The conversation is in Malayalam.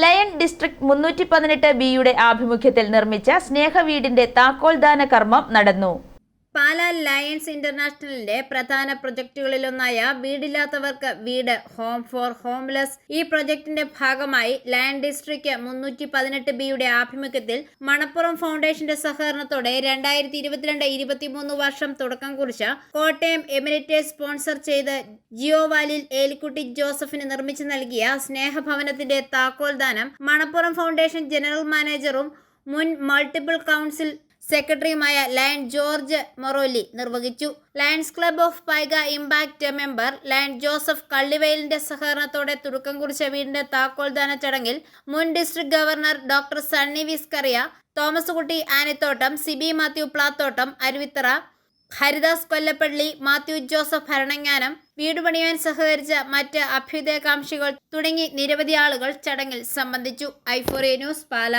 ലയൺ ഡിസ്ട്രിക്ട് മുന്നൂറ്റി പതിനെട്ട് ബിയുടെ ആഭിമുഖ്യത്തിൽ നിർമ്മിച്ച സ്നേഹവീടിന്റെ താക്കോൽദാന കർമ്മം നടന്നു. പാലാ ലയൺസ് ഇന്റർനാഷണലിന്റെ പ്രധാന പ്രൊജക്ടുകളിലൊന്നായ വീടില്ലാത്തവർക്ക് വീട് ഹോം ഫോർ ഹോംലെസ്. ഈ പ്രൊജക്ടിന്റെ ഭാഗമായി ലയൺ ഡിസ്ട്രിക്ട് മുന്നൂറ്റി പതിനെട്ട് ബിയുടെ ആഭിമുഖ്യത്തിൽ മണപ്പുറം ഫൗണ്ടേഷന്റെ സഹകരണത്തോടെ രണ്ടായിരത്തി ഇരുപത്തിരണ്ട് ഇരുപത്തിമൂന്ന് വർഷം തുടക്കം കുറിച്ച കോട്ടയം എമിറേറ്റേഴ്സ് സ്പോൺസർ ചെയ്ത് ജിയോവാലിൽ ഏലിക്കുട്ടി ജോസഫിന് നിർമ്മിച്ചു നൽകിയ സ്നേഹഭവനത്തിന്റെ താക്കോൽദാനം മണപ്പുറം ഫൗണ്ടേഷൻ ജനറൽ മാനേജറും മുൻ മൾട്ടിപ്പിൾ കൗൺസിൽ സെക്രട്ടറിയുമായ ലയൺ ജോർജ് മൊറോലി നിർവഹിച്ചു. Lions Club of Paika impact member lion Joseph കള്ളിവയലിന്റെ സഹകരണത്തോടെ തുടക്കം കുറിച്ച വീടിന്റെ താക്കോൽദാന ചടങ്ങിൽ മുൻ district governor doctor Sunny Viskaria Thomas Kutty Anathottam Sibi Mathew Plathottam Aruvithura Haridas Kollappally Mathew Joseph Bharananganam വീടുപണിയാൻ സഹകരിച്ച മറ്റ് അഭ്യുദയകാംക്ഷികൾ തുടങ്ങി നിരവധി ആളുകൾ ചടങ്ങിൽ സംബന്ധിച്ചു. ഐഫോറിയ ന്യൂസ് പാല.